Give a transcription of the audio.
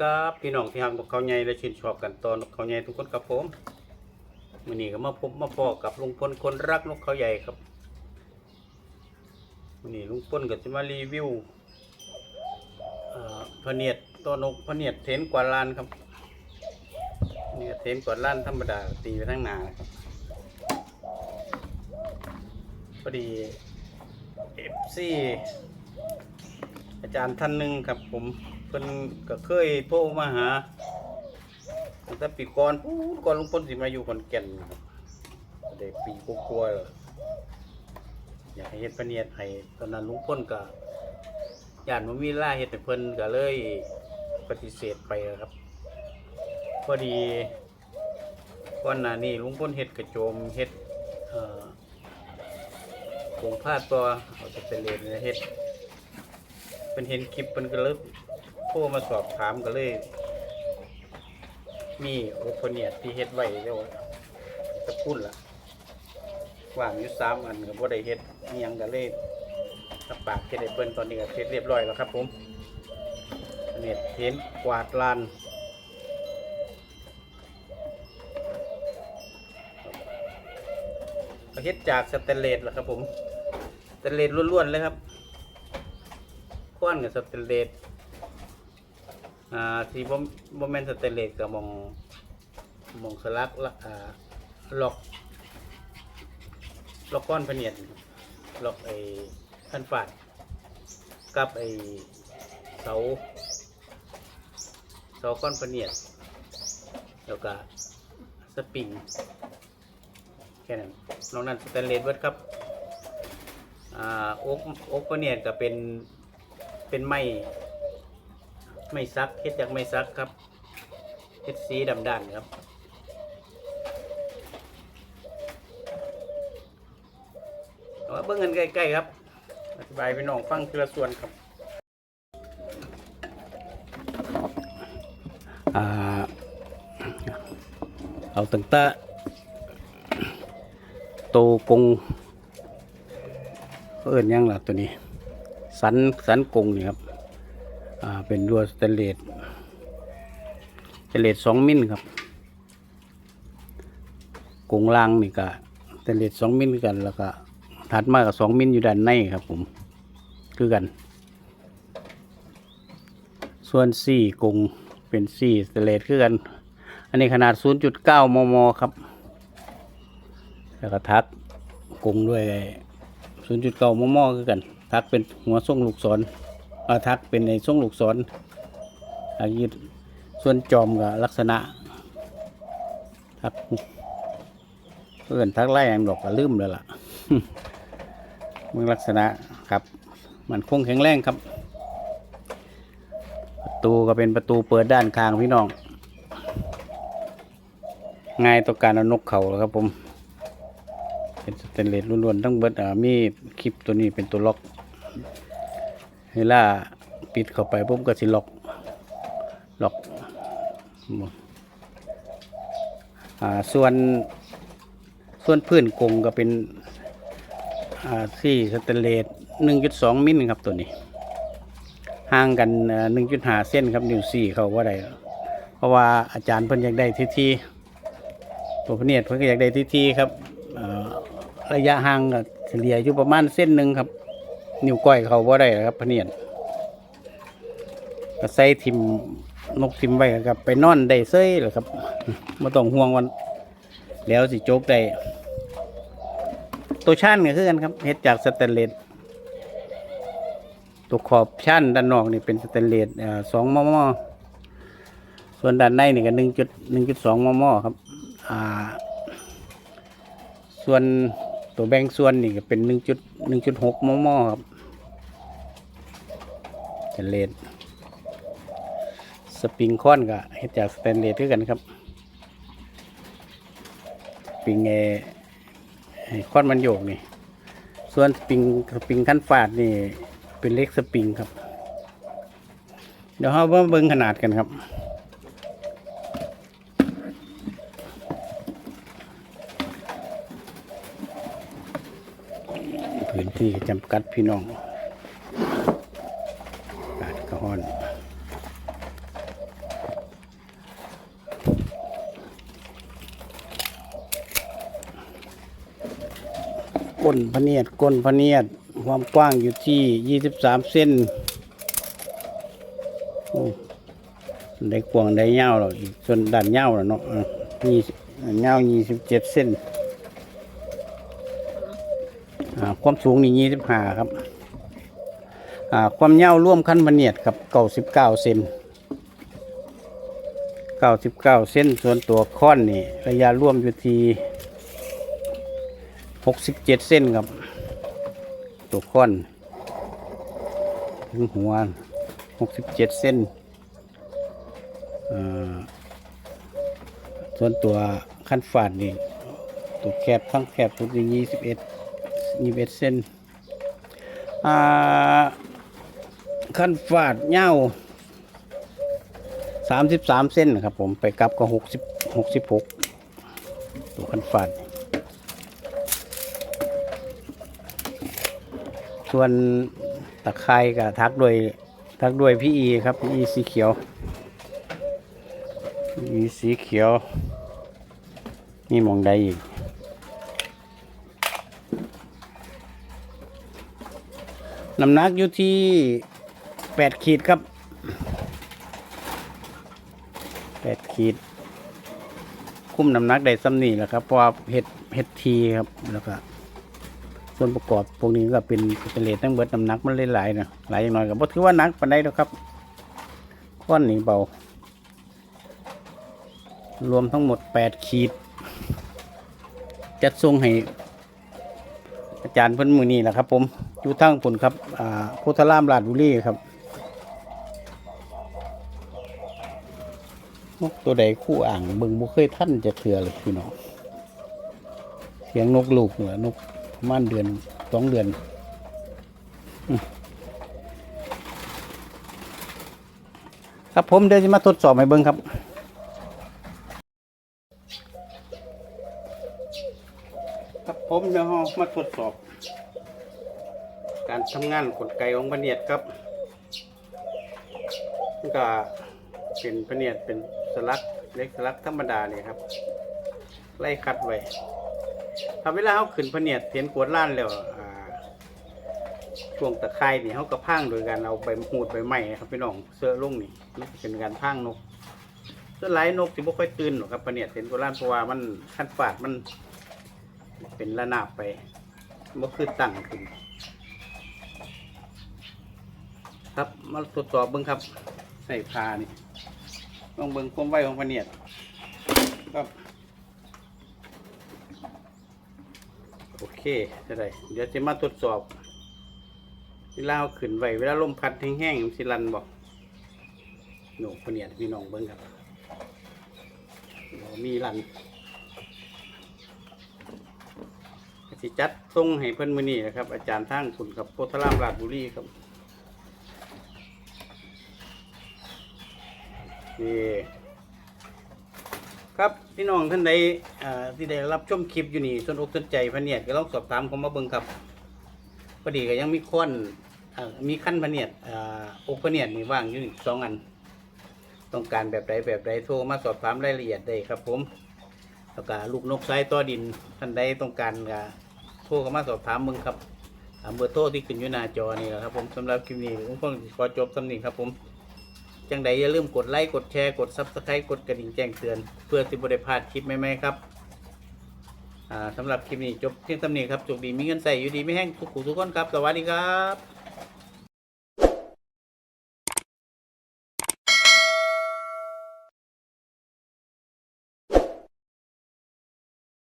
ครับพี่น้องที่ทำนกเขาใหญ่และชื่นชอบกันตอนนกเขาใหญ่ทุกคนครับผมวันนี้ก็มาพบมาพอกับลุงพลคนรักนกเขาใหญ่ครับวันนี้ลุงพลก็จะมารีวิวพเนียดตัวนกพเนียดเทนกว่าล้านครับนี่ก็เทนกว่าล้านธรรมดาตีไปทั้งหนาครับพอดีเอฟซีอา จารย์ท่านหนึ่งครับผมเพิ่นก็เคยโทรมาหาตั้งแต่ปีก่อนพูดก่อนลุงพลสิมาอยู่ขอนแก่นครับได้ปีกลัวๆแล้วอยากให้เฮ็ดพะเนียดให้ตอนนั้นลุงพลก็ย่านบ่มีเวลาเฮ็ดให้เพิ่นก็เลยปฏิเสธไปครับ พอดีก่อนหน้านี้ลุงพลเฮ็ดกระโจมเฮ็ดเอ่อผงผ้าตัวเอาจะเป็นเลนเฮ็ด เป็นเห็นคลิปเพิ่นก็เลยโทรมาสอบถามก็เลย มีโอโพเนียดที่เฮ็ดไว้แล้วตะพุ่นล่ะว่างอยู่สามอันก็บ่ได้เฮ็ดอิหยังก็เลยตับปากเฮ็ดให้เพิ่นตอนนี้ก็เสร็จเรียบร้อยแล้วครับ ผมอันนี้เห็นกวาดลานเฮ็ดจากสแตนเลสแหละครับผมสแตนเลสล้วนๆเลยครับ ค้อนกับสแตนเลสอ่าทีบ่บ่แม่นสแตนเลสก็มองมองสลักละอ่าล็อกล็อกก้อนพเนียดล็อกไอ้พันฝาดกับไอ้เสาเสาก้อนพเนียดแล้วก็สปริงแค่นั้นนอกนั้นสแตนเลสเวิร์ดครับอ่าโอ๊กโอ๊กเนี่ยก็เป็น เป็นไม้ไม่ซักเฮ็ดจากไม่ซักครับเฮ็ดสีดำด้านครับเอาเบิ่งกันใกล้ๆครับ อธิบายไปน้องฟังทีละส่วนครับเอาตั้งแต่โตกงเอิ้นยังล่ะตัวนี้ สันสันกงนี่ครับอ่าเป็นรัวสเตนเลสสเตนเลสสองมิลครับกงล่างนี่ก็สเตนเลสสองมิลกันแล้วก็ถัดมากับสองมิลอยู่ด้านในครับผมคือกัน ส่วนสี่กงเป็นสี่สเตนเลสคือกัน อันนี้ขนาด 0.9 มม ครับ แล้วก็ทักกงด้วย0.9 มม คือกัน ทักเป็นหัวส่งลูกศรเอาทักเป็นในส่งลูกศรอายึดส่วนจอมกับลักษณะทักเพื่อนทักไล่อย่างดอกก็ลืมเลยล่ะมึงลักษณะครับ มันคงแข็งแรงครับ ประตูก็เป็นประตูเปิดด้านข้างพี่น้อง ง่ายต่อการเอานกเขาครับผม เป็นสเตนเลสล้วนๆทั้งเบิดมีคลิปตัวนี้เป็นตัวล็อก เวลาปิดเข้าไปปุ๊บก็สิล็อกล็อกอ่าส่วนส่วนพื้นกงก็เป็นอ่าที่สเตนเลส1.2 มิลครับตัวนี้ ห่างกันเอ่อ1.5 เส้นครับนิ้วสี่เขาว่าได้เพราะว่าอาจารย์เพิ่นอยากได้ที่ที่ตัวพเนียดเพิ่นก็อยากได้ที่ที่ครับระยะห่างก็เฉลี่ยอยู่ประมาณเส้นหนึ่งครับ นิ้วก้อยเขาบ่ได้ครับพเนียดก็ใส่ทิมนกทิมไว้ครับ ไปนอนได้เซ้ยหละครับม่ต้องห่วงวัน แล้วสิโจกได้ตัวชั้นก็คือกันครับเฮ็ดจากสแตนเลสตัวขอบชั้นด้านนอกนี่เป็นสแตนเลสสองมมส่วนด้านในนี่ก็หนึ่งจุดหนึ่งจุดสองมมครับอ่าส่วนตัวแบ่งส่วนนี่ก็เป็นหนึ่งจุดหนึ่งจุดหกมมครับ นเลสสปริงค้อนก็เฮ็ดจากสแตนเลสด้วยกันครับสปริงเอไอ้อนมันโยกนี่ ส่วนสปริงสปริงขั้นฟาดนี่ เป็นเล็กสปริงครับ เดี๋ยวเรามาเบิ่งขนาดกันครับพื้นที่จำกัดพี่น้องอากาศก็ร้อน ก้นพเนียดก้นพเนียดความกว้างอยู่ที่ยี่สิบสามเส้นได้กว้างได้ยาวหรอกอีกส่วนด้านยาวแล้วเนาะยี่ยาวยี่สิบเจ็ดเส้นความสูงนี่ยี่สิบห้าครับความยาวร่วมขั้นพเนียดกับเก้าสิบเก้าเซนเก้าสิบเก้าเส้นส่วนตัวค้อนนี่ระยะร่วมอยู่ที่ หกสิบเจ็ดเส้นครับ ตัวค้อนถึงหัวหกสิบเจ็ดเส้นอ่าส่วนตัวขั้นฝาดนี่ตัวแคบทั้งแคบตัวที่ยี่สิบเอ็ดยี่สิบเอ็ดเส้นอ่าขั้นฟาดเง่าสามสิบสามเส้นนะครับผมไปกลับก็หกสิบหกสิบหกตัวขั้นฟาด ส่วนตะไคร้กับทักด้วยทักด้วยพี่อีครับพี่อีสีเขียวพี่อีสีเขียว นี่มองได้อีกน้ำหนักอยู่ที่แปดขีดครับแปดขีด คุ้มน้ำหนักได้ซ้ำนี่แหละครับเพราะเห็ดเห็ดทีครับแล้วก็ ส่วนประกอบพวกนี้ก็เป็นเป็นเลททั้งเบิดน้ำหนักมันหลายๆนะหลายอย่างน้อยก็บ่ถือว่าหนักปานใดหรอกครับก้อนนี้เบารวมทั้งหมดแปดขีด จัดทรงให้อาจารย์เพิ่นมือนี่แหละครับ ผมอยู่ทั้งผลครับอ่าโพธารามราชบุรีครับนกตัวใดคู่อ่างเบิ่งบ่เคยท่านจะเถื่อเลยพี่น้องเสียงนกลูกเหรอนก ประมาณเดือนสองเดือนครับผมเดี๋ยวจะมาทดสอบให้เบิ่งครับ ครับผมเดี๋ยวมาทดสอบ การทำงานกลไกของพะเนียดครับมันก็เป็นพะเนียดเป็นสลักเล็กสลักธรรมดาเนี่ยครับ ไล่คัดไว้ ถ้าเวลาเขาขึ้นพเนียดเห็นกวดล้านแล้วช่วงตะไคร่นี่เขาก็พังโดยการเอาใบหูดใบไม้ครับพี่น้องเสื้อลงนี่นี่เป็นการพังนกส่วนหลายนกสิบ่ค่อยตื่นหรอกครับพเนียดเห็นกวดล้านเพราะว่ามันขั้นฝาดมันเป็นระนาบไปบ่คือตั้งขึ้นครับมาตรวจสอบเบิ้งครับใส่พานี่ต้องเบิ้งความไวของพเนียดครับ โอ เคจะได้เดี๋ยวจะมาตรวจสอบเวลาขึ้นไหวเวลาลมพัดแห้งๆมันสิรันบอกหนูเนียดพี่น้องเบิ้งครับมีรันสิจัดทรงให้เพิ่นมือนี้นะครับ อาจารย์ทางคุณกับโพธารามราชบุรีครับนี่ ครับพี่น้องท่านใดที่ได้รับชมคลิปอยู่นี่สนอกสนใจพะเนียดก็ลองสอบถามผมมาเบิ่งครับพอดีก็ยังมีค้อนอมีขั้นพะเนียดออกพะเนียดนี่ว่างอยู่อีกสองอัน ต้องการแบบใดแบบใดโทรมาสอบถามรายละเอียดได้ครับ ผมแล้วก็ลูกนกไซตัวดินท่านใดต้องการก็โทรเข้ามาสอบถามมึงครับเบอร์โทรที่ขึ้นอยู่หน้าจอนี่แหละครับผมสำหรับคลิปนี้ผมคงขอจบสำนีครับผม จังใดอย่าลืมกดไลค์กดแชร์กดซับสไครต์กดกระดิ่งแจ้งเตือน เพื่อสิบได้พลาดคลิปใหม่ๆครับสำหรับคลิปนี้จบเพียงตำนีครับจบดีมีเงินใส่อยู่ดีไม่แห้งทุกขู่ทุกคนครับ สวัสดีครับ